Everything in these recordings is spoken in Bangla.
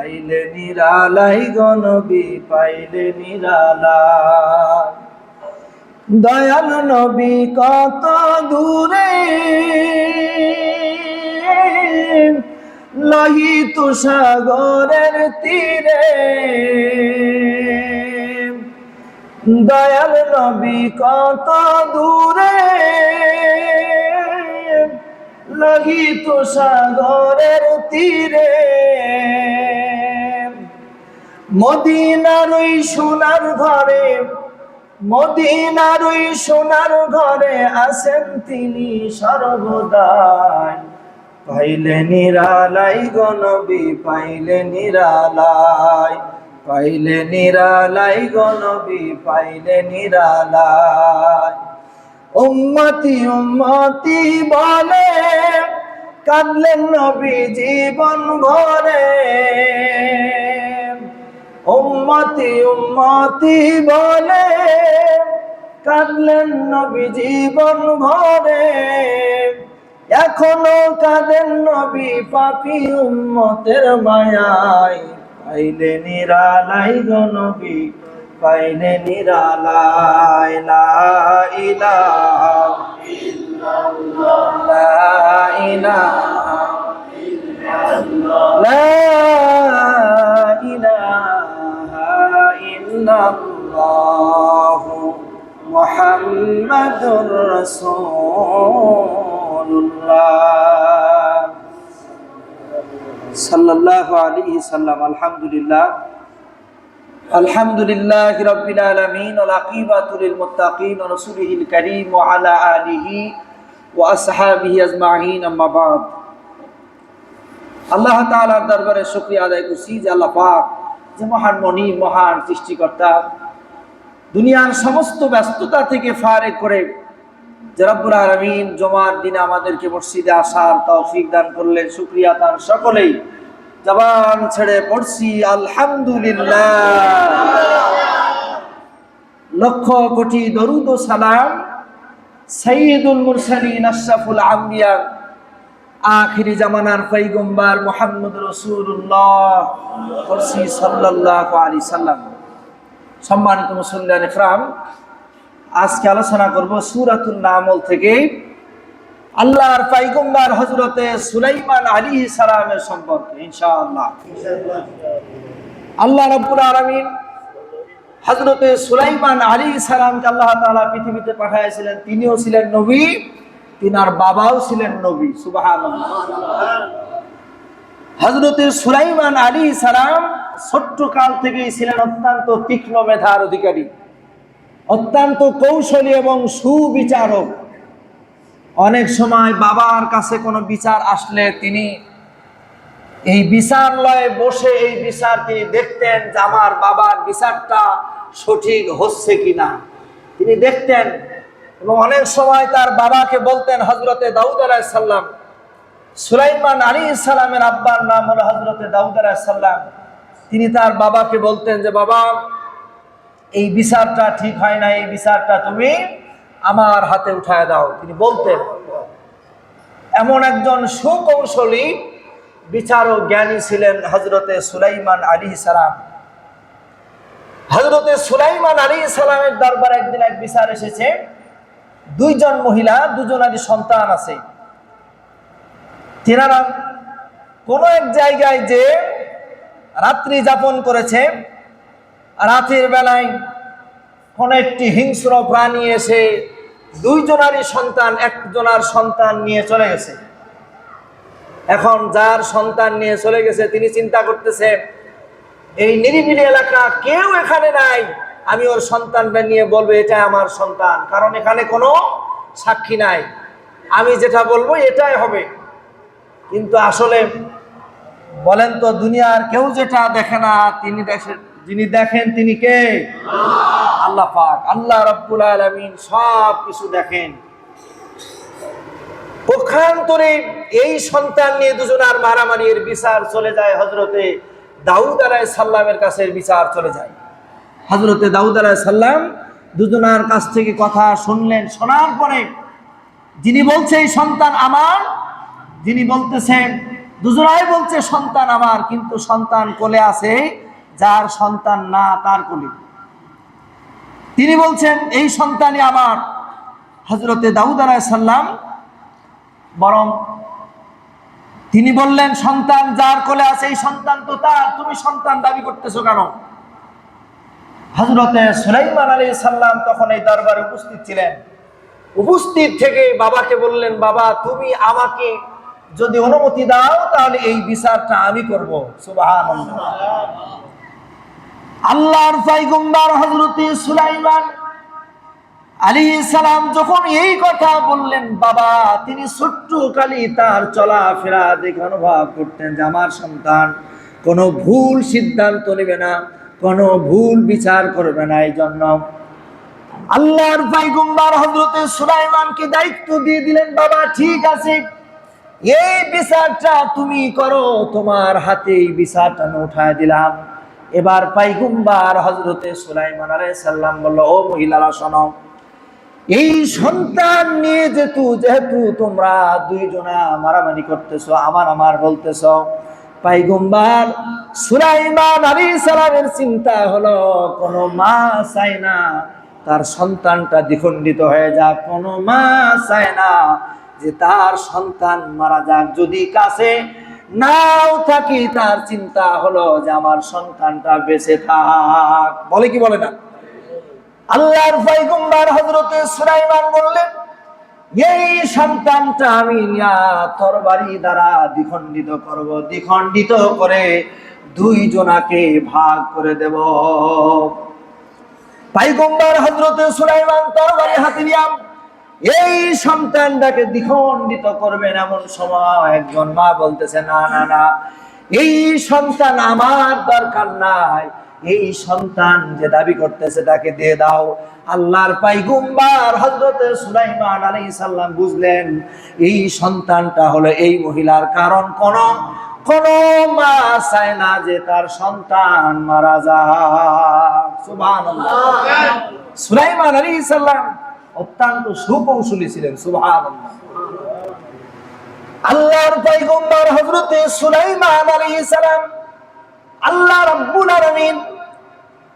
পাইলে নিরালাই গনবী পাইলে নিরালাই দয়াল নবী কত দূরে? লহিত সাগরের তীরে। দয়াল নবী কত দূরে? লহিত সাগরের তীরে। মদিনার ওই সোনার ঘরে, মদিনার ওই সোনার ঘরে আছেন তিনি সর্বদাই। পাইলে নিরালাই গনবী পাইলে নিরালাই পাইলে নিরালাই গনবী পাইলে নিরালাই। উম্মতি উম্মতি বলে, কাঁদলেন নবী জীবন ভরে। উম্মতি উম্মতি বলে। কাঁদলেন নবী জীবন ভরে এখনও কাঁদেন নবী পাপি উম্মতের মায়াই পাইলে নিরালাই গো নবী, পাইলে নিরালাই। লা ইলাহা ইল্লাল্লাহ। লা ইলাহা ইল্লাল্লাহ। الله محمد رسول الله صلى الله عليه وسلم الحمد لله الحمد لله رب العالمين والعقيبة للمتقين ورسوله الكريم وعلى آله وأصحابه أجمعين أما بعد আল্লাহ তাআলার দরবারে শুকরিয়া আদায় করছি যে আল্লাহ পাক যে মহান মনি, মহান সৃষ্টিকর্তা, দুনিয়ার সমস্ত ব্যস্ততা থেকে ফারে করে যে রব্বুল আলামিন জমার দিনে আমাদেরকে মসজিদে আসার তৌফিক দান করলেন, শুকরিয়া তার সকলেই। জবান ছেড়ে পড়ছি, আলহামদুলিল্লাহ। লক্ষ কোটি দরুদ সালাম সঈদুল মুরসালিন, আশরাফুল আম্বিয়া আখিরি জামানার পৈগম্বার মোহাম্মদ রসুল্লাহ সাল্লাহ আলী সাল্লাম। সম্মানিত মুসল্লান ইকরাম, আজকে আলোচনা করব সুরাতুল নামল থেকে আল্লাহর পাইগম্বার হজরতে সুলাইমান আলী সালামের সম্পর্কে, ইনশাআল্লাহ। আল্লাহ রব্বুল আলমিন হজরতে সুলাইমান আলী সালামকে আল্লাহ তাআলা পৃথিবীতে পাঠিয়েছিলেন তিনিও ছিলেন নবী। তিনার বাবাও ছিলেন নবী সুবাহান হজরতে সুলাইমান আলী সালাম ছোট্ট কাল থেকেই ছিলেন অত্যন্ত তীক্ষ্ণ মেধার অধিকারী, অত্যন্ত কৌশলী এবং সুবিচারক। অনেক সময় বাবার কাছে কোনো বিচার আসলে তিনি এই বিচারলয়ে বসে এই বিচার তিনি দেখতেন যে আমার বাবার বিচারটা সঠিক হচ্ছে কিনা। তিনি দেখতেন এবং অনেক সময় তার বাবাকে বলতেন হজরতে দাউদ আলাইসাল্লাম সুলাইমান আলী ইসালামের আব্বার নাম হলো হজরতে দাউদ আলাইসাল্লাম তিনি তার বাবাকে বলতেন যে, বাবা, এই বিচারটা ঠিক হয় না এই বিচারটা তুমি আমার হাতে উঠায় দাও। তিনি বলতেন, এমন একজন সুকৌশলী বিচারক জ্ঞানী ছিলেন হজরতে সুলাইমান আলী সালাম। হজরতে সুলাইমান আলী সালামের দরবার একদিন এক বিচার এসেছে। দুইজন মহিলা দুজনারই সন্তান আছে। তেনারা কোনো এক জায়গায় যে রাত্রি যাপন করেছে, রাতের বেলায় কোন একটি হিংস্র প্রাণী এসে দুইজনারই সন্তান একজনার সন্তান নিয়ে চলে গেছে। এখন যার সন্তান নিয়ে চলে গেছে, তিনি চিন্তা করতেছে এই নিরিবিলি এলাকা কেউ এখানে নাই। আমি ওর সন্তানটা নিয়ে বলব এটা আমার সন্তান। কারণ এখানে কোনো সাক্ষী নাই। আমি যেটা বলব, এটাই হবে। কিন্তু আসলে বলেন তো, দুনিয়ার কেউ যেটা দেখে না, তিনি দেখেন যিনি দেখেন তিনি কে? আল্লাহ পাক। আল্লাহ রব্বুল আলমিন সব কিছু দেখেন। পক্ষান্তরে এই সন্তান নিয়ে দুজনার মারামারি এর বিচার চলে যায় হজরতে দাউদ আলাই সাল্লামের কাছে বিচার চলে যায়। হজরতে দাউদ আলাই সাল্লাম দুজনার কাছ থেকে কথা শুনলেন। শোনার পরে যিনি বলছে এই সন্তান আমার। যিনি বলতেছেন, দুজনাই বলছে, সন্তান আমার। কিন্তু সন্তান কোলে আছে, যার সন্তান না, তার কোলে। তিনি বলছেন, এই সন্তানই আমার। হজরতে দাউদ আলাইসাল্লাম বরং তিনি বললেন, সন্তান যার কোলে আছে, এই সন্তান তো তার। তুমি সন্তান দাবি করতেছো কেন? হজরতে সুলাইমান আলী সাল্লাম তখন এই দরবারে উপস্থিত ছিলেন। উপস্থিত থেকে বাবাকে বললেন, বাবা, তুমি আমাকে যদি অনুমতি দাও, তাহলে এই বিচারটা আমি করব। আল্লাহর পয়গম্বর হযরতে সুলাইমান আলী সালাম যখন এই কথা বললেন, বাবা, তিনি ছোট্ট কালী তার চলাফেরা দেখে অনুভব করতেন যে আমার সন্তান কোনো ভুল সিদ্ধান্ত নেবে না। কোনো ভুল বিচার করবে না এই জন্য। আল্লাহর পয়গম্বর হযরতে সুলাইমানকে দায়িত্ব দিয়ে দিলেন, বাবা, ঠিক আছে। এই বিচারটা তুমি করো। তোমার হাতে এই বিচারটা উঠায় দিলাম। এবার পাইগুম্বার হজরতে সুলাইমান আলাইহিস সালাম বলল, ও মহিলারা, শোনো। এই সন্তান নিয়ে যেহেতু যেহেতু তোমরা দুইজনা মারামারি করতেছো, আমার আমার বলতেছ পাইগুম্বার, সুলাইমান আলী সালামের চিন্তা হলো, কোনো মা চায় না, তার সন্তানটা দ্বিখণ্ডিত হয়ে যাক। কোনো মা চায় না যে তার সন্তান মারা যাক। যদি কাছে নাও থাকি, তার চিন্তা হলো যে আমার সন্তানটা বেঁচে থাক। বলে কি বলে না? আল্লাহর পয়গম্বর হযরতে সুলাইমান বললেন এই সন্তানটা আমি নিয়া তরবারি দ্বারা দ্বিখণ্ডিত করব। দ্বিখণ্ডিত করে দুই জনাকে ভাগ করে দেব। পাইগম্বর হযরতে সুলাইমান তরবারি হাতে নিয়া এই সন্তানটাকে দ্বিখণ্ডিত করবেন এমন সময় একজন মা বলতেছে, না না না, এই সন্তান আমার দরকার নাই। এই সন্তান যে দাবি করতেছে, তাকে দিয়ে দাও। আল্লাহর পাইগুম্বার হজরতে সুলাইমান আলী সাল্লাম বুঝলেন, এই সন্তানটা হলো এই মহিলার কারণ কোন কোন মা চায় না যে তার সন্তান মারা সুলাইমান আলী সাল্লাম অত্যন্ত সুকৌশলী ছিলেন, সুবহানাল্লাহ। আল্লাহর পয়গম্বর হযরতে সুলাইমান সালাম আল্লাহ রাব্বুল আলামিন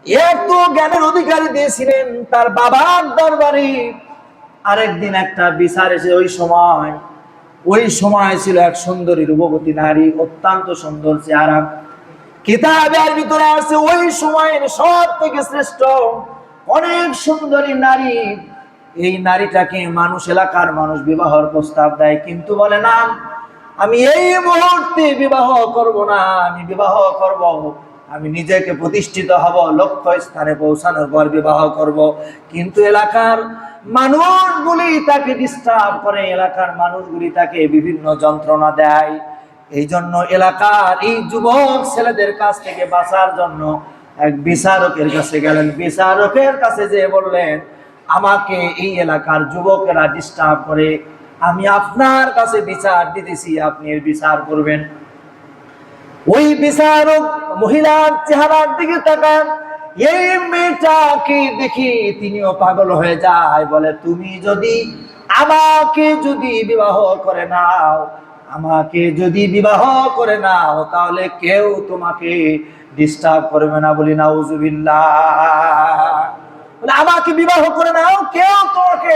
এত জ্ঞানের অধিকারী দিয়েছিলেন তার বাবার দরবারে। আরেকদিন একটা বিচার এসে ওই সময় ওই সময় ছিল এক সুন্দরী রূপবতী নারী, অত্যন্ত সুন্দর চেহারা। কিতাবের ভিতরে আছে ওই সময়ের সব থেকে শ্রেষ্ঠ, অনেক সুন্দরী নারী। এই নারীটাকে মানুষ, এলাকার মানুষ বিবাহর প্রস্তাব দেয়, কিন্তু বলে, না, আমি এই মুহূর্তে বিবাহ করব না, আমি বিবাহ করব আমি নিজেকে প্রতিষ্ঠিত হব, লক্ষ্য স্থানে পৌঁছানোর পর বিবাহ করব। কিন্তু এলাকার মানুষগুলি তাকে ডিস্টার্ব করে, এলাকার মানুষগুলি তাকে বিভিন্ন যন্ত্রণা দেয়। এই জন্য এলাকার এই যুবক ছেলেদের কাছ থেকে বাঁচার জন্য এক বিচারকের কাছে গেলেন। বিচারকের কাছে যে বললেন, আমাকে এই এলাকার যুবকেরা ডিস্টার্ব করে। আমি আপনার কাছে বিচার দিতেছি, আপনি এর বিচার করবেন। ওই বিচারক মহিলার চেহারার দিকে তাকান। এই মেয়েটাকে দেখি তিনিও পাগল হয়ে যায়, বলে, তুমি যদি আমাকে যদি বিবাহ করে নাও, আমাকে যদি বিবাহ করে নাও, তাহলে কেউ তোমাকে ডিস্টার্ব করবে না বলি না আমাকে বিবাহ করে নাও, কেউ তোমাকে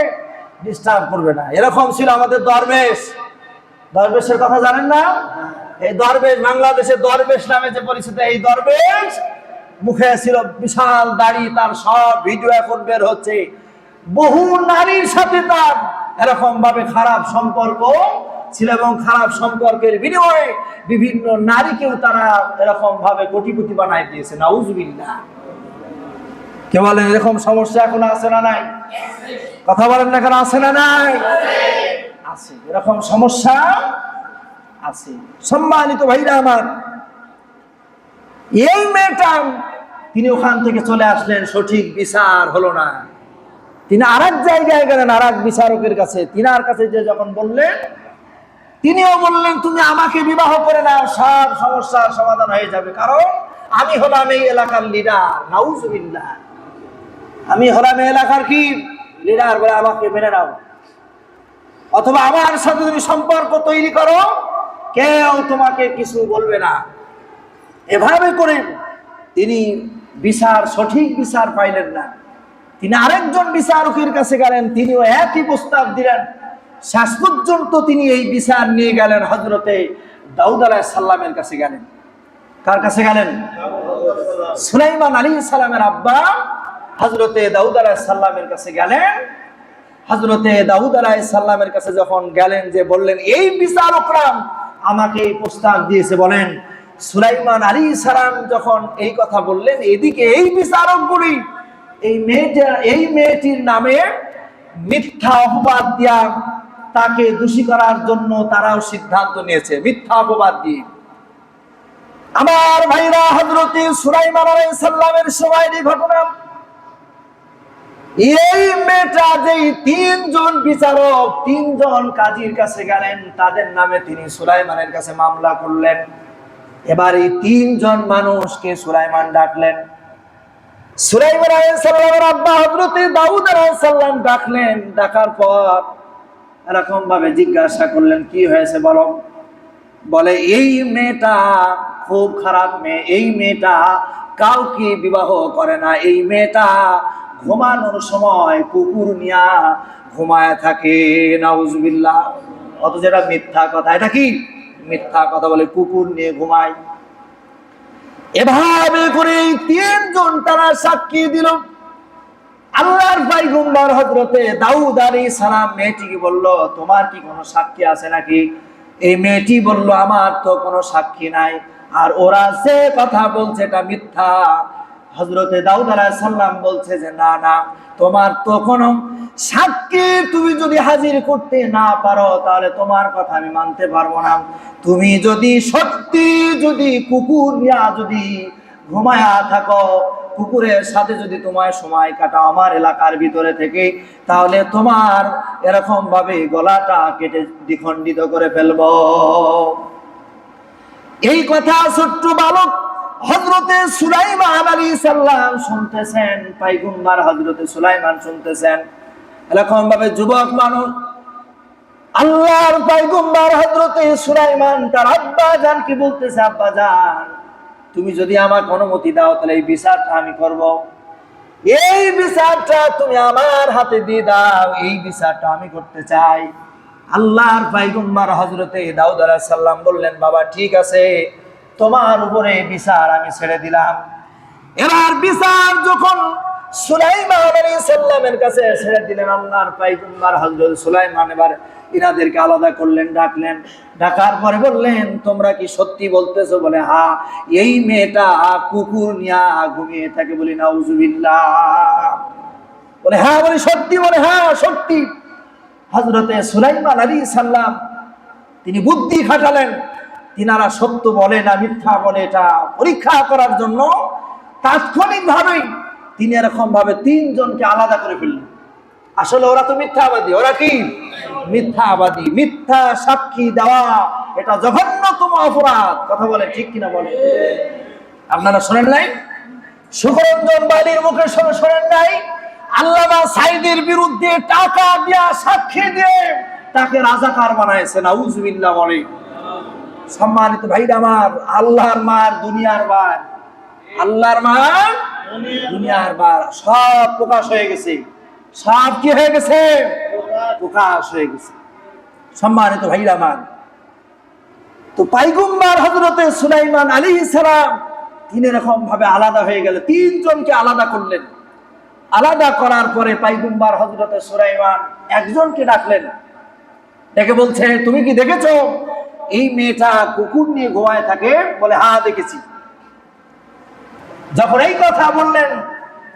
ডিস্টার্ব করবে না। এরকম ছিল আমাদের দরবেশ। দরবেশের কথা জানেন না? এই দরবেশ বাংলাদেশের দরবেশ নামে যে পরিচিত এই দরবেশ মুখে ছিল বিশাল দাড়ি তার সব ভিডিও এখন বের হচ্ছে। বহু নারীর সাথে তার এরকম ভাবে খারাপ সম্পর্ক ছিল এবং খারাপ সম্পর্কের বিনিময়ে বিভিন্ন নারীকেও তারা এরকম ভাবে কোটিপতি বানাই দিয়েছে। নাউজবিল্লাহ। কে বলেন এরকম সমস্যা এখন আছে না নাই? কথা বলেন না কেন আছে না নাই? আছে। এরকম সমস্যা আছে। সম্মানিত ভাইরা আমার, এই মেয়েটা তিনি ওখান থেকে চলে আসলেন, সঠিক বিচার হলো না। তিনি আর এক জায়গায় গেলেন আর এক বিচারকের কাছে। তিনার কাছে যে যখন বললেন, তিনিও বললেন, তুমি আমাকে বিবাহ করে নাও, সব সমস্যার সমাধান হয়ে যাবে। কারণ আমি হলাম এই এলাকার লিডার আমি হলাম এই এলাকার কি? লিডার বলে আমাকে মেনে নাও। অথবা আমার সাথে তুমি সম্পর্ক তৈরি করো কেউ তোমাকে কিছু বলবে না। এভাবে করে তিনি বিচার, সঠিক বিচার পাইলেন না। তিনি আরেকজন বিচারকের কাছে গেলেন, তিনিও একই প্রস্তাব দিলেন। শেষ পর্যন্ত তিনি এই বিচার নিয়ে গেলেন হজরতে দাউদ আলাহ সাল্লামের কাছে গেলেন। কার কাছে গেলেন? সুলাইমান আলী সালামের আব্বা হজরতে দাউদ আলাহ সাল্লামের কাছে গেলেন। হজরতে দাউদ আলাহ সাল্লামের কাছে যখন গেলেন যে বললেন, এই বিচারকরা আমাকে এই প্রস্তাব দিয়েছে, বলেন, সুলাইমান আলী সালাম যখন এই কথা বললেন, এদিকে এই বিচারকগুলি, এই মেয়েটা, এই মেয়েটির নামে মিথ্যা অপবাদ দিয়া তাকে দোষী করার জন্য তারাও সিদ্ধান্ত নিয়েছে, মিথ্যা অপবাদ দিয়ে। আমার ভাইরা হজরতে সুলাইমান আলাইহিস সালামের সময়ের ঘটনা এই মেয়েটা যে তিনজন বিচারক, তিনজন কাজীর কাছে গেলেন, তাদের নামে তিনি সুলাইমানের কাছে মামলা করলেন। এবার এই তিনজন মানুষকে সুলাইমান ডাকলেন। সুলাইমান আলাইহিস সালামের আব্বা হযরতে দাউদ আলাইহিস সালাম ডাকলেন। ডাকার পর এরকম ভাবে জিজ্ঞাসা করলেন, কি হয়েছে বলো? বলে, এই মেয়েটা খুব খারাপ মেয়ে, এই মেয়েটা কাউকে বিবাহ করে না, এই মেয়েটা ঘুমানোর সময় কুকুর নিয়া ঘুমায় থাকে, নাউজুবিল্লাহ। অত যেটা মিথ্যা কথা। এটা কি? মিথ্যা কথা বলে কুকুর নিয়ে ঘুমায়। এভাবে করে তিনজন তারা সাক্ষী দিল। আল্লাহর পাইগম্বর হজরতে দাউদ আলী সালাম মেয়েটিকে বলল, তোমার কি কোনো সাক্ষী আছে নাকি? এই মেয়েটি বলল, আমার তো কোনো সাক্ষী নাই। আর ওরা যে কথা বলছে এটা মিথ্যা। হজরতে দাউদ আলাহ সাল্লাম বলছে যে, না না, তোমার তো কোনো সাক্ষী তুমি যদি হাজির করতে না পারো, তাহলে তোমার কথা আমি মানতে পারব না। তুমি যদি সত্যি যদি কুকুর যদি ঘুমায়া থাকো, কুকুরের সাথে যদি তোমার সময় কাটাও আমার এলাকার ভিতরে থেকে, তাহলে তোমার এরকম ভাবে গলাটা কেটে দ্বিখণ্ডিত করে ফেলব। এই কথা ছোট্ট বালক হজরতে সুলাইমান আলী সাল্লাম শুনতেছেন, পাইগুম্বার হজরতে সুলাইমান শুনতেছেন। এরকম ভাবে যুবক মানুষ, আল্লাহর পাইগুম্বার হজরতে সুলাইমান তার আব্বা জান কি বলতেছে, আব্বা জান, তুমি যদি আমার অনুমতি দাও, তাহলে এই বিচারটা আমি করব। এই বিচারটা তুমি আমার হাতে দিয়ে দাও, এই বিচারটা আমি করতে চাই। আল্লাহর পাইগুম্বার হজরতে দাউদ আলাহ সাল্লাম বললেন, বাবা, ঠিক আছে। তোমার উপরে বিচার আমি ছেড়ে দিলাম। এবার বিচার যখন সুলাইমান আলাইহিস সাল্লামের কাছে ছেড়ে দিলেন, আল্লাহর পাইগম্বর হযরত সুলাইমান এবার ইনাদেরকে আলাদা করলেন, ডাকলেন। ডাকার পরে বললেন, তোমরা কি সত্যি বলতেছো? বলে, হা, এই মেয়েটা কুকুর নিয়া ঘুমিয়ে থাকে বলি নাউজুবিল্লাহ। বলে হ্যাঁ বলে, সত্যি, বলে হ্যাঁ সত্যি। হজরতে সুলাইমান আলী সাল্লাম তিনি বুদ্ধি খাটালেন। তিনারা সত্য বলে না মিথ্যা বলে এটা পরীক্ষা করার জন্য তাৎক্ষণিক ভাবেই তিনি এরকম ভাবে তিনজনকে আলাদা করে ফেললেন। আসলে ওরা তো মিথ্যাবাদী, ওরা কি? মিথ্যাবাদী, মিথ্যা সাক্ষী দেওয়া এটা জঘন্যতম অপরাধ। কথা বলে ঠিক কিনা বলে আপনারা শোনেন নাই? সুখরঞ্জন বালির মুখে শুনে শোনেন নাই? আল্লামা সাইদের বিরুদ্ধে টাকা দিয়া সাক্ষী দিয়ে তাকে রাজাকার বানাইছে না উজবিল্লা বলে সম্মানিত ভাইরা আমার, আল্লাহর মার, দুনিয়ার বার। আল্লাহর মার, দুনিয়ার বার। সব প্রকাশ হয়ে গেছে। সব কি হয়ে গেছে? প্রকাশ হয়ে গেছে। সম্মানিত ভাইরা আমার, তো পাইগুম্বার হজরতে সুলাইমান আলী সালাম তিনি এরকম ভাবে আলাদা হয়ে গেল। তিনজনকে আলাদা করলেন। আলাদা করার পরে পাইগুম্বার হজরতে সুলাইমান একজনকে ডাকলেন। ডেকে বলছে, তুমি কি দেখেছ? এই মেয়েটা কুকুর নিয়ে ঘুমায় থাকে বলে হ্যাঁ দেখেছি। যখন এই কথা বললেন,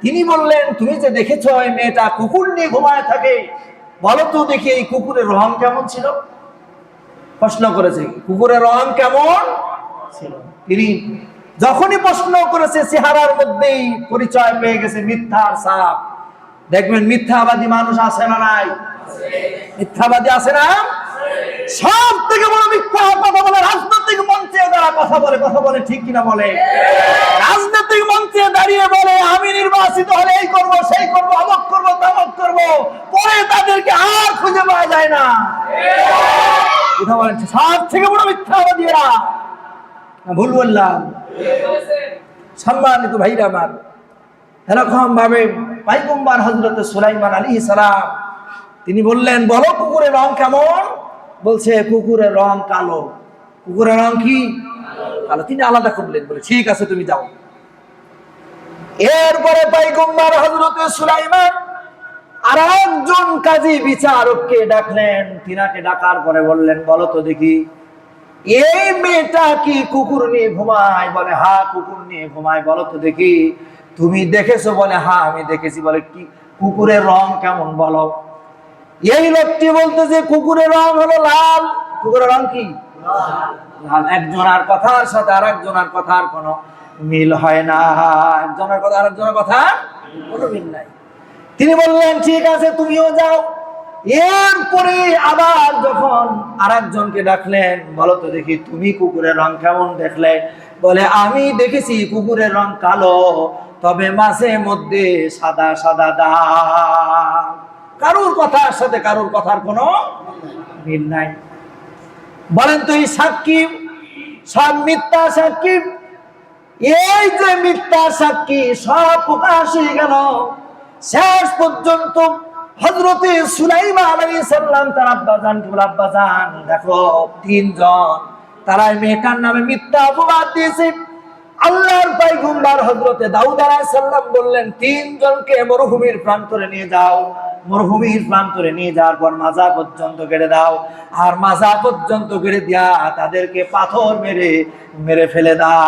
তিনি বললেন, তুমি যে দেখেছ এই মেয়েটা কুকুর নিয়ে ঘুমায় থাকে, বলো তো দেখি এই কুকুরের রং কেমন ছিল? প্রশ্ন করেছে, কুকুরের রং কেমন ছিল? তিনি যখনই প্রশ্ন করেছে, চেহারার মধ্যেই পরিচয় পেয়ে গেছে মিথ্যার সাপ দেখবেন মিথ্যাবাদী মানুষ আছে না নাই? মিথ্যাবাদী আছে না? সব থেকে বড় মিথ্যা কথা বলে, রাজনৈতিক মঞ্চে যারা কথা বলে কথা বলে, ঠিক কিনা বলে? রাজনৈতিক মঞ্চে দাঁড়িয়ে বলে, আমি নির্বাচিত হলে এই করব, সেই করব, অমক করব, তমক করব, পরে তাদেরকে আর খুঁজে পাওয়া যায় না। কথা বলেন, সব থেকে বড় মিথ্যাবাদী এরা। ভুল বললাম। সম্মানিত ভাইরা আমার এরকম ভাবে পাইগম্বার হজরত সুলাইমান আলী সালাম, তিনি বললেন, বলো কুকুরের রং কেমন? বলছে, কুকুরের রং কালো। কুকুরের রং কি? কালো। তিনি আলাদা করলেন, বলে, ঠিক আছে, তুমি যাও। এরপরে পাইগম্বার হজরত সুলাইমান আর একজন কাজী বিচারককে ডাকলেন। তিনাকে ডাকার পরে বললেন, বলো তো দেখি, এই মেয়েটা কি কুকুর নিয়ে ঘুমায়? বলে, হা, কুকুর নিয়ে ঘুমায়, বলো তো দেখি। তুমি দেখেছ? বলে, হা, আমি দেখেছি। বলে, কি, কুকুরের রং কেমন বলো? এই লোকটি বলতে যে কুকুরের রং হলো লাল। কুকুরের রং কি? লাল। একজনের কথার সাথে আর একজনের কথার কোনো মিল হয় না। একজনের কথা আর একজনের কথা কোনো মিল নাই। তিনি বললেন, ঠিক আছে, তুমিও যাও। এরপরে আবার যখন আরেকজনকে ডাকলেন, বলো তো দেখি, তুমি কুকুরের রং কেমন দেখলে? বলে, আমি দেখেছি কুকুরের রং কালো, তবে মাঝে মধ্যে সাদা সাদা দাগ। কারুর কথার সাথে কারুর কথার কোনো মিল নাই। বলেন তো এই সাক্ষী, সব মিথ্যা সাক্ষী? এই যে মিথ্যা সাক্ষী, সব প্রকাশ হয়ে গেল। শেষ পর্যন্ত হজরতে সুলাইমান আলাইহিস সালাম, তার আব্বাজান আব্বাজান, দেখো তিনজন তারা মেয়েটার নামে মিথ্যা অপবাদ দিয়েছে। আল্লাহর পাইগম্বার হজরতে দাউদ আলাইহিস সালাম বললেন তিনজনকে মরুভূমির প্রান্তরে নিয়ে যাও। মরুভূমির প্রান্তরে নিয়ে যাওয়ার পর মাজা পর্যন্ত কেড়ে দাও। আর মাজা পর্যন্ত কেড়ে দিয়া তাদেরকে পাথর মেরে মেরে ফেলে দাও।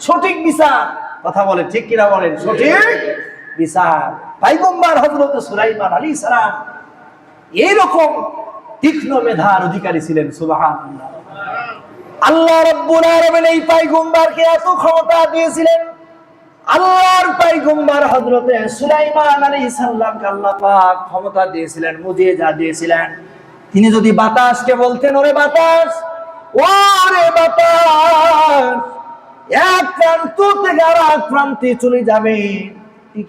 সঠিক বিচার। কথা বলে ঠিক কিনা বলেন? সঠিক বিচার। পাইগম্বার হজরত সুলাইমান আলী সালাম এইরকম তীক্ষ্ণ মেধার অধিকারী ছিলেন সুবাহান আল্লাহ রব্বুল আলামিন এই পাইগম্বারকে এত ক্ষমতা দিয়েছিলেন। আল্লাহর পাইগম্বার হযরতে সুলাইমান আলাইহিস সালামকে আল্লাহ পাক ক্ষমতা দিয়েছিলেন, মুজিজা দিয়েছিলেন। তিনি যদি বাতাসকে বলতেন, ওরে বাতাস ওরে বাতাস, এক প্রান্ত থেকে আর এক প্রান্তে চলে যাবে।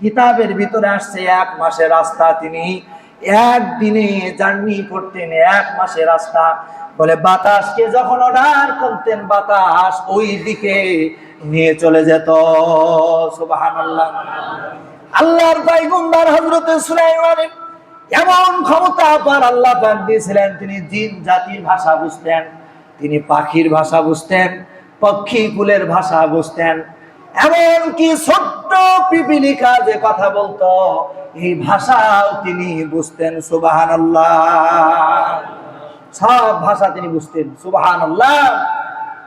কিতাবের ভিতরে আসছে, এক মাসের রাস্তা তিনি একদিনে জার্নি করতেন, এক মাসের রাস্তা। বলে, বাতাসকে যখন অর্ডার করতেন, বাতাস ওই দিকে নিয়ে চলে যেত। সুবাহান আল্লাহ আল্লাহর পাইগম্বার হজরতে সুলাইমানের এমন ক্ষমতা পার আল্লাহ দিয়েছিলেন, তিনি জিন জাতির ভাষা বুঝতেন, তিনি পাখির ভাষা বুঝতেন, পক্ষী কুলের ভাষা বুঝতেন, এমনকি ছোট্ট পিপিলিকা যে কথা বলতো, এই ভাষাও তিনি বুঝতেন সুবাহান সব ভাষা তিনি বুঝতেন সুবাহান আল্লাহ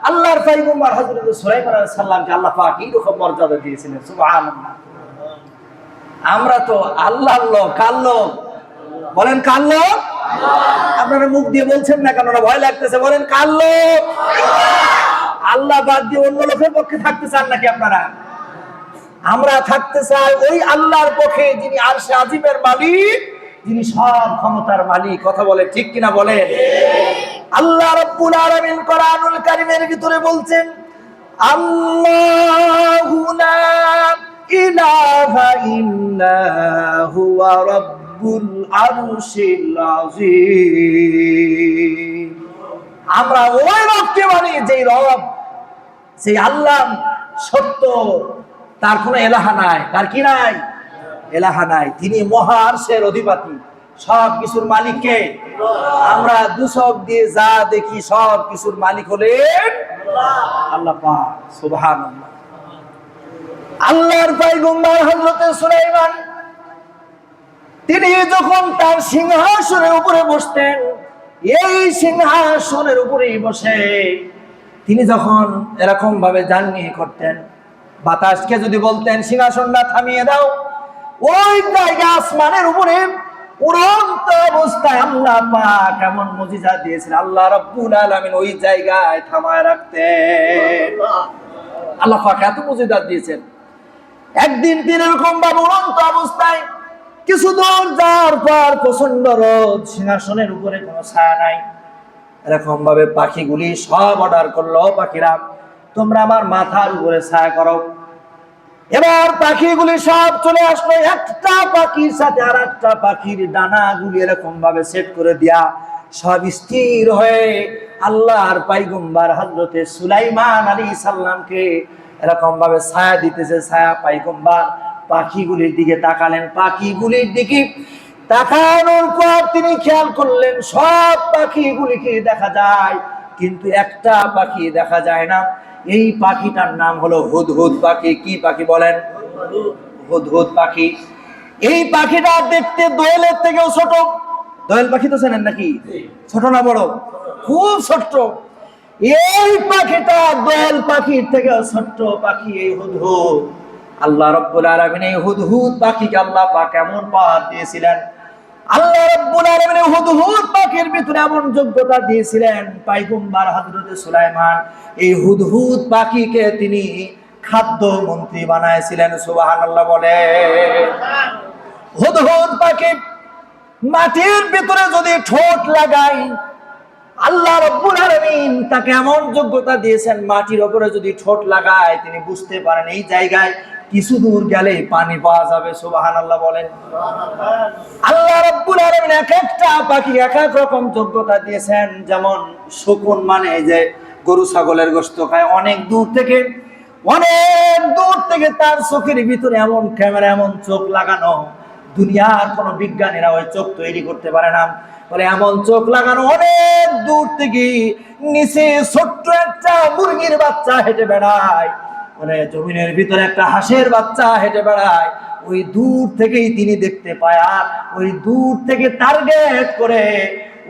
আল্লাহর পাইগম্বার হজরত সুলাইমান আলাইহিস সালামকে আল্লাহ পাক এইরকম মর্যাদা দিয়েছিলেন সুবাহান আমরা তো আল্লাহর লোক, কার লোক? বলেন কার লোক? আপনারা মুখ দিয়ে বলছেন না কেন? ভয় লাগতেছে, বলেন কার লোক? আল্লাহ বাদ দিয়ে অন্য লোকের পক্ষে থাকতে চান নাকি আপনারা? আমরা থাকতে চাই ওই আল্লাহর পক্ষে যিনি আরশে আজিমের মালিক যিনি সব ক্ষমতার মালিক, কথা বলে ঠিক কিনা বলেন? আল্লাহ রাব্বুল আলামিন কোরআনুল কারীমের ভিতরে বলছেন, আল্লাহু লা ইলাহা ইল্লা হুয়া রাব্বুল আরশিল আমরা ওই রবকে মানি যে রব সেই আল্লাহ সত্য, তার কোনো এলাহা নাই। তার কি নাই? এলাহা নাই। তিনি মহার্ষের অধিপতি। সব কিছুর মালিককে আমরা দুসব দিয়ে যা দেখি, সব কিছুর মালিক হলেন আল্লাহ পাক, সুবহানাল্লাহ। আল্লাহর পাইগম্বর হযরতে সুলাইমান, তিনি যখন তার সিংহাসনের উপরে বসতেন, এই সিংহাসনের উপরেই বসে তিনি যখন এরকম ভাবে জার্নি করতেন, বাতাসকে যদি বলতেন সিংহাসনটা থামিয়ে দাও। ওই জায়গা আসমানের উপরে উড়ন্ত অবস্থায় আল্লাহ পাক এমন মুজিজা দিয়েছেন, আল্লাহ রাব্বুল আলামিন ওই জায়গায় থামায় রাখতেন। আল্লাহ পাক এত মুজিজা দিয়েছেন। একদিন তিনি এরকম ভাবে উড়ন্ত অবস্থায় কিছু দূর যাওয়ার পর প্রচণ্ড রোদ, সিংহাসনের উপরে কোনো ছায়া নাই। এরকম ভাবে পাখিগুলি সব অর্ডার করল, পাখিরা, তোমরা আমার মাথার উপরে ছায়া করো। এবার পাখিগুলি সব চলে আসলো। একটা পাখির সাথে আর একটা পাখির ডানাগুলি এরকম ভাবে সেট করে দিয়া সব স্থির হয়ে আল্লাহর পাইগম্বার হজরতে সুলাইমান আলী সাল্লামকে এরকম ভাবে ছায়া দিতেছে, ছায়া পাইগম্বার। পাখিগুলির দিকে তাকালেন। পাখিগুলির দিকে তাকানোর পর তিনি খেয়াল করলেন, সব পাখিগুলিকে দেখা যায়, কিন্তু একটা পাখি দেখা যায় না। এই পাখিটার নাম হলো হুদহুদ পাখি। কি পাখি বলেন? হুদহুদ পাখি। এই পাখিটা দেখতে দোয়েলের থেকেও ছোট। দোয়েল পাখি তো চেনেন নাকি? ছোট না বড়? খুব ছোট্ট। এই পাখিটা দোয়েল পাখির থেকেও ছোট্ট পাখি এই হুদহুদ। আল্লাহ রব্বুল আলামিন এই হুদহুদ পাখিকে আল্লাহ পাক এমন পাহাড় দিয়েছিলেন আল্লাহ রাব্বুল আলামিন হুদহুদ পাখির ভিতরে এমন যোগ্যতা দিয়েছিলেন, পাইগম্বার হযরত সুলাইমান। এই হুদহুদ পাখিকে তিনি খাদ্য মন্ত্রী বানাইছিলেন, সুবহানাল্লাহ বলে। হুদহুদ পাখি মাটির ভিতরে যদি ঠোঁট লাগাই আল্লাহ রব্বুল আলামিন তাকে এমন যোগ্যতা দিয়েছেন, মাটির উপরে যদি ঠোঁট লাগায়, তিনি বুঝতে পারেন এই জায়গায় কিছু দূর গেলে পানি পাওয়া যাবে, সুবহানাল্লাহ বলেন। আল্লাহ রাব্বুল আলামিন এক একটা পাখি এক এক রকম যোগ্যতা দিয়েছেন। যেমন শকুন মানে যে গরু ছাগলের গোস্ত খায়, অনেক দূর থেকে, অনেক দূর থেকে তার চোখের ভিতরে এমন ক্যামেরা, এমন চোখ লাগানো। দুনিয়ার কোন বিজ্ঞানীরা ওই চোখ তৈরি করতে পারে না। বলে এমন চোখ লাগানো অনেক দূর থেকে, নিচে ছোট্ট একটা মুরগির বাচ্চা হেঁটে বেড়ায়। মানে জমিনের ভিতরে একটা হাঁসের বাচ্চা হেঁটে বেড়ায়, ওই দূর থেকেই তিনি দেখতে পায়। আর ওই দূর থেকে টার্গেট করে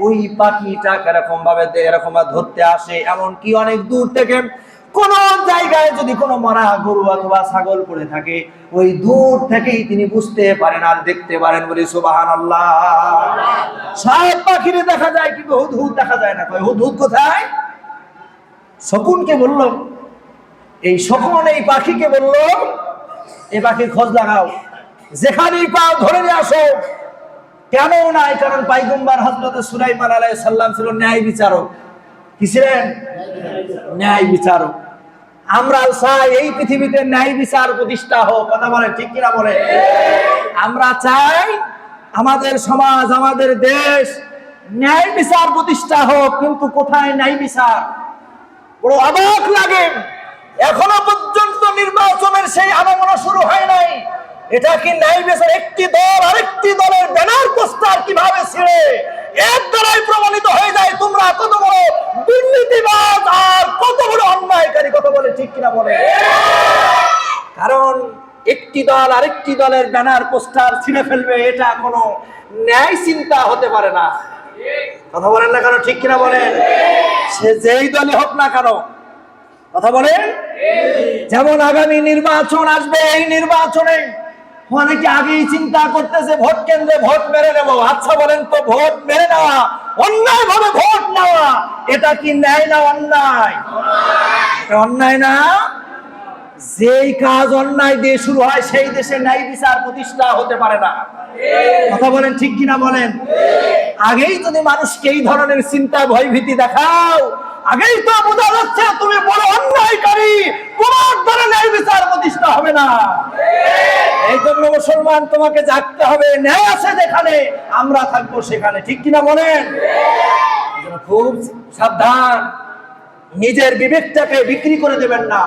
ওই পাখিটা এরকম ভাবে এরকম ধরতে আসে। এমনকি অনেক দূর থেকে কোন জায়গায় যদি কোনো মরা গরু অথবা ছাগল পড়ে থাকে, ওই দূর থেকেই তিনি বুঝতে পারেন আর দেখতে পারেন বলে সুবাহান আল্লাহ সব পাখিরে দেখা যায় কিন্তু হুদহুদ দেখা যায় না। কয়, হুদহুদ কোথায়? শকুনকে বলল এই শকুন এই পাখিকে বলল এই পাখির খোঁজ লাগাও। যেখানেই পাও ধরে নিয়ে আসো। কেন নাই কারণ পাইগম্বার হজরত সুলাইমান আলাই সাল্লাম ছিল ন্যায় বিচারক। কি ছিলেন? ন্যায় বিচারক। আমরা চাই এই পৃথিবীতে ন্যায় বিচার প্রতিষ্ঠা হোক। কথা বলে ঠিক কিনা বলে? আমরা চাই আমাদের সমাজ, আমাদের দেশ ন্যায় বিচার প্রতিষ্ঠা হোক, কিন্তু কোথায় ন্যায় বিচার? বড় অবাক লাগে। এখনও পর্যন্ত নির্বাচনের সেই আনাগোনা শুরু হয় নাই। এটা কি বেচার? একটি দল আরেকটি দলের ব্যানার পোস্টার কীভাবে ছিঁড়ে? এর দ্বারাই প্রমাণিত হয়ে যায় তোমরা কত বড় দুর্নীতিবাজ আর কত বড় অন্যায়কারী কত বলে ঠিক কিনা বলে? কারণ একটি দল আরেকটি দলের ব্যানার পোস্টার ছিঁড়ে ফেলবে, এটা কোনো ন্যায় চিন্তা হতে পারে না। কথা বলেন না কেন, ঠিক কিনা বলেন? সে যেই দলই হোক না কেন কথা বলেন? যেমন আগামী নির্বাচন আসবে, এই নির্বাচনে অনেকে আগেই চিন্তা করতেছে, ভোট কেন্দ্রে ভোট মেরে নেব। আচ্ছা বলেন তো, ভোট মেরে নেওয়া অন্যায় ভাবে ভোট নেওয়া, এটা কি ন্যায় না অন্যায়? অন্যায় না? যেই কাজ অন্যায় দিয়ে শুরু হয়, সেই দেশে ন্যায় বিচার প্রতিষ্ঠা হতে পারে না। কথা বলেন ঠিক কিনা বলেন? আগেই যদি মানুষকে এই ধরনের চিন্তা, ভয়ভীতি দেখাও আগেই তো বোঝা যাচ্ছে তুমি বড় অন্যায়কারী। দ্বারা ন্যায় বিচার প্রতিষ্ঠা হবে না। এই জন্য মুসলমান, তোমাকে জাগতে হবে। ন্যায় আছে যেখানে, আমরা থাকব সেখানে। ঠিক কিনা বলেন? খুব সাবধান। নিজের বিবেকটাকে বিক্রি করে দেবেন না।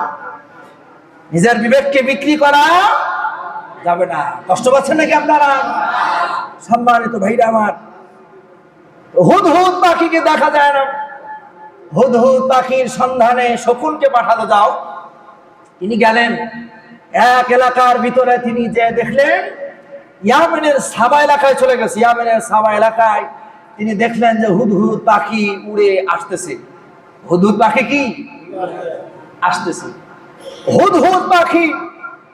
নিজের বিবেককে বিক্রি করা যাবে না। কষ্ট পাচ্ছেন নাকি আপনারা? সম্মানিত ভাইরা আমার। হুদ হুদ পাখিকে দেখা যায় না। হুদ হুদ পাখির সন্ধানে শকুনকে পাঠানো যাও। তিনি গেলেন। এক এলাকার ভিতরে তিনি যে দেখলেন, ইয়ামেনের সাবা এলাকায় চলে গেছে। ইয়ামেনের সাবা এলাকায় তিনি দেখলেন যে হুদহুদ পাখি উড়ে আসতেছে। হুদহুদ পাখি কি? আসতেছে। হুদহুদ পাখি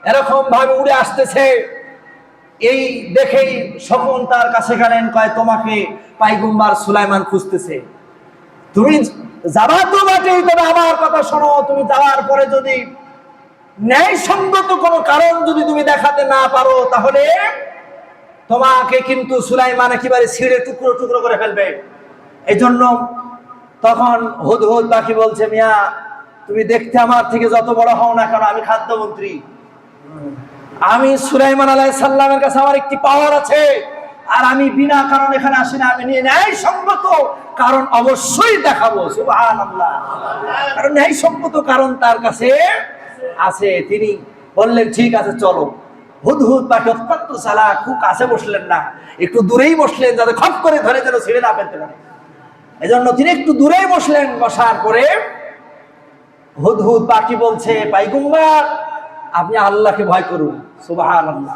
এরকম ভাবে উড়ে আসতেছে। এই দেখেই শকুন তার কাছে গেলেন, কয়, তোমাকে পাইগুম্বার সুলাইমান খুঁজতেছে। তুমি যাবার তো বাটেই তবে আমার কথা শোনো, তুমি যাওয়ার পরে যদি ন্যায়সঙ্গত কোনো কারণ যদি তুমি দেখাতে না পারো, তাহলে তোমাকে কিন্তু সুলাইমান একেবারে ছিঁড়ে টুকরো টুকরো করে ফেলবে। এই জন্য তখন হুদ হুদ পাখি বলছে, মিয়া, তুমি দেখতে আমার থেকে যত বড় হও না কেন, আমি খাদ্যমন্ত্রী। আমি সুলাইমান আলাই সাল্লামের কাছে আমার একটি পাওয়ার আছে, আর আমি বিনা কারণ এখানে আসি না আমি নিয়ে ন্যায় সঙ্গত কারণ অবশ্যই দেখাবো কারণ ন্যায় সঙ্গত কারণ তার কাছে আছে। তিনি বললেন, ঠিক আছে, চলো। হুদহুদ পাখি অত্যন্ত সালা খুব কাছে বসলেন না। একটু দূরেই বসলেন যাতে খপ করে ধরে যেন ছিঁড়ে না ফেলতে পারে। এজন্য তিনি একটু দূরেই বসলেন। বসার পরে হুদহুদ পাখি বলছে, পাইগুম্বার, আপনি আল্লাহকে ভয় করুন। আল্লাহ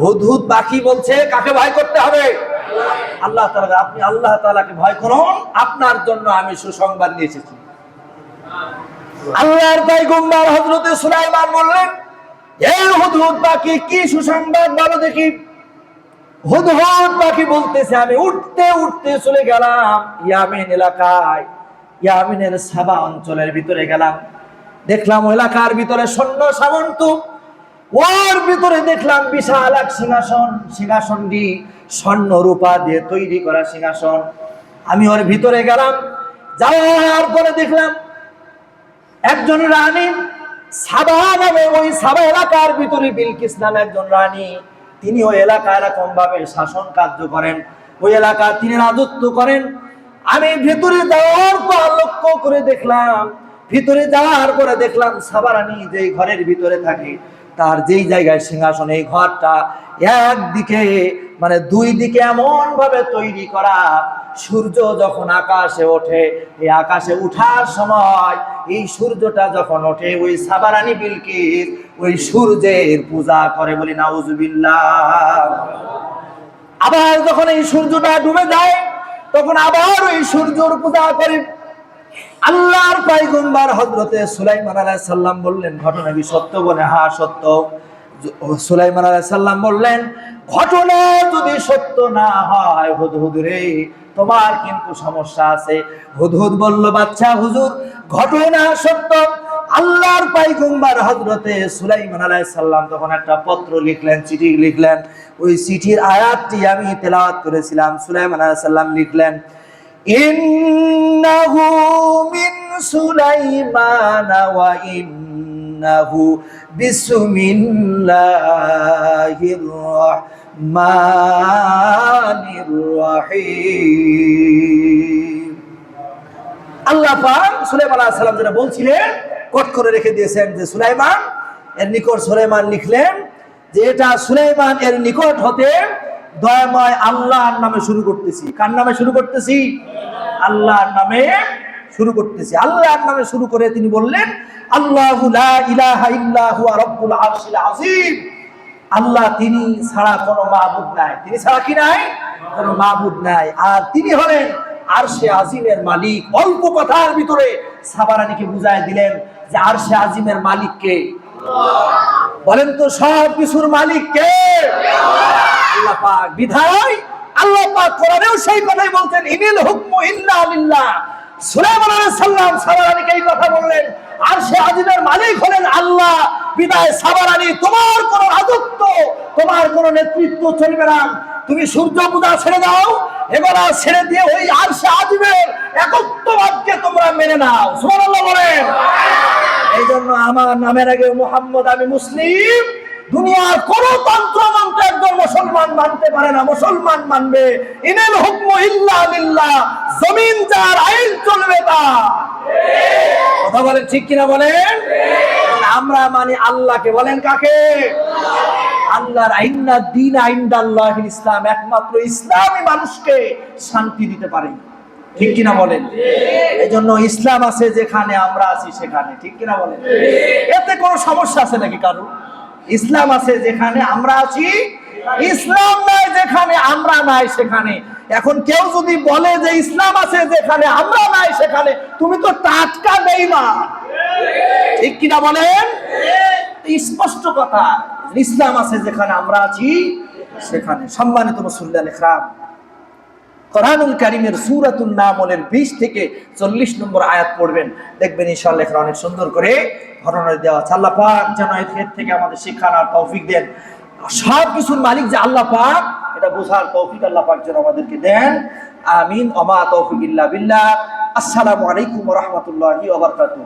হুদহুদ পাখি বলছে, কাকে ভয় করতে হবে? আল্লাহ তাআলা, আপনি আল্লাহ তাআলাকে ভয় করুন, আপনার জন্য আমি সুসংবাদ নিয়ে এসেছি আল্লাহর পাইগুম্বার হযরতে সুলাইমান বললেন এই হুদহুদ পাখি, কি সুসংবাদ বলো দেখি? হুদহুদ পাখি বলতেছে, আমি উঠতে উঠতে চলে গেলাম ইয়ামিন এলাকায়। ইয়ামিনের সাবা অঞ্চলের ভিতরে গেলাম। দেখলাম এলাকার ভিতরে সৈন্য সামন্ত ওর ভিতরে দেখলাম বিশাল এক সিংহাসন, সিংহাসনটি স্বর্ণ রূপা দিয়ে তৈরি করা সিংহাসন। আমি ওর ভিতরে গেলাম, যাওয়ার পরে দেখলাম একজন রানী সাবা নামে ওই সাবা এলাকার ভিতরে বিলকিস নামে একজন রানী। তিনি ওই এলাকা এরকম ভাবে শাসন কার্য করেন, ওই এলাকা তিনি রাজত্ব করেন। আমি ভিতরে যাওয়ার পর লক্ষ্য করে দেখলাম, ভিতরে যাওয়ার পরে দেখলাম সাবা রানী যেই ঘরের ভিতরে থাকে তার যেই জায়গায় সিংহাসন, এই ঘরটা একদিকে মানে দুই দিকে এমন ভাবে তৈরি করা, সূর্য যখন আকাশে ওঠে, এই আকাশে উঠার সময় এই সূর্যটা যখন ওঠে, ওই সাবারানি বিলকিস, ওই সূর্যের পূজা করে বলি, নাউজুবিল্লাহ। আবার যখন এই সূর্যটা ডুবে যায়, তখন আবার ওই সূর্যর পূজা করে। আল্লাহর পাইগম্বার হজরতে সুলাইমান আলাইহিস সাল্লাম বললেন, ঘটনা কি সত্য বলে? হা সত্য। জ- সুলাইমান আলাইহিস সাল্লাম বললেন, ঘটনা যদি সত্য না হয়, হুদহুদ রে তোমার কিন্তু সমস্যা আছে। হুদহুদ বলল, বাচ্চা হুজুর ঘটনা সত্য। আল্লাহর পাইগম্বার হজরতে সুলাইমান আলাইহিস সাল্লাম তখন একটা পত্র লিখলেন, চিঠি লিখলেন। ওই চিঠির আয়াতটি আমি তেলাওয়াত করেছিলাম। সুলাইমান আলাইহিস সাল্লাম লিখলেন ইন্নাহু মিন সুলাইমান ওয়া ইন্নাহু বিসমিল্লাহির রাহমানির রাহিম। আল্লাহ পাক সুলাইমান আলাইহিস সালাম যেটা বলছিলেন, কট করে রেখে দিয়েছেন যে সুলাইমান, এর নিকট সুলাইমান লিখলেন যে এটা সুলাইমান এর নিকট হতে দয়াময় আল্লাহর নামে শুরু করতেছি। কার নামে শুরু করতেছি? আল্লাহর নামে শুরু করতেছি। আল্লাহর নামে শুরু করে তিনি বললেন, আল্লাহু আল্লাহ তিনি ছাড়া কোনো মাহবুদ নাই। তিনি ছাড়া কি নাই? কোনো মাহবুদ নাই। আর তিনি হলেন আরশে আজিমের মালিক। অল্প কথার ভিতরে সাবারানিকে বুঝায় দিলেন যে আরশে আজিমের মালিক কে? বলেন তো সব কিছুর মালিক কে? পাক বিধায় আল্লাহ পাক কোরআনেও সেই কথাই বলতেন ইনিল হুকমু ইল্লা লিল্লাহ। সুলাইমান আলাইহিস সালাম সাবারানিকে এই কথা বললেন আর সে আজিমের মালিক হলেন আল্লাহ। বিদায় সাবারানি তোমার কোনো রাজত্ব তোমার কোনো নেতৃত্ব চলবে না। তুমি সূর্য পূজা ছেড়ে দাও এবার ছেড়ে দিয়ে ওই আর সে আজিমের একত্ববাদকে তোমরা মেনে নাও। সুবহানাল্লাহ বলেন। এই জন্য আমার নামের আগে মোহাম্মদ আমি মুসলিম। দুনিয়ার কোন তন্ত্র মন্ত্র একজন মুসলমান মানতে পারে না। মুসলমান মানবে, ইনেল হুকম ইল্লা লিল্লাহ জমিন যার আইন চলবে তা। কথা বলেন ঠিক কিনা বলেন? আমরা মানি আল্লাহকে। বলেন কাকে? আল্লাহর আইন্না দিন আইন্দাল্লাহ ইসলাম, একমাত্র ইসলামই মানুষকে শান্তি দিতে পারে। ঠিক কিনা বলেন? এই জন্য ইসলাম আছে যেখানে আমরা আছি সেখানে। ঠিক কিনা বলেন? এতে কোনো সমস্যা আছে নাকি কারও? ইসলাম আছে যেখানে আমরা আছি, ইসলাম নাই যেখানে আমরা নাই সেখানে। এখন কেউ যদি বলে যে ইসলাম আছে যেখানে আমরা নাই সেখানে, তুমি তো টাটকা দেই না ঠিক কিনা বলেন? স্পষ্ট কথা, ইসলাম আছে যেখানে আমরা আছি, সেখানে সম্মানিত মুসল্লান ইকরাম কোরআনুল কারিমের সূরাতুন নামলের 20 থেকে 40 নম্বর আয়াত পড়বেন। দেখবেন ইনশাআল্লাহ এখানে অনেক সুন্দর করে ঘটনা দেওয়া আছে। আল্লাহ পাক যেন এর থেকে আমাদের শিক্ষার তৌফিক দেন। সব কিছুর মালিক যে আল্লাহ পাক, এটা বোঝার তৌফিক আল্লাহ পাক যেন আমাদেরকে দেন। আমিন। অমা তৌফিক ইল্লা বিল্লাহ। আসসালামু আলাইকুম রাহমাতুল্লাহি ওয়া বারাকাতুহু।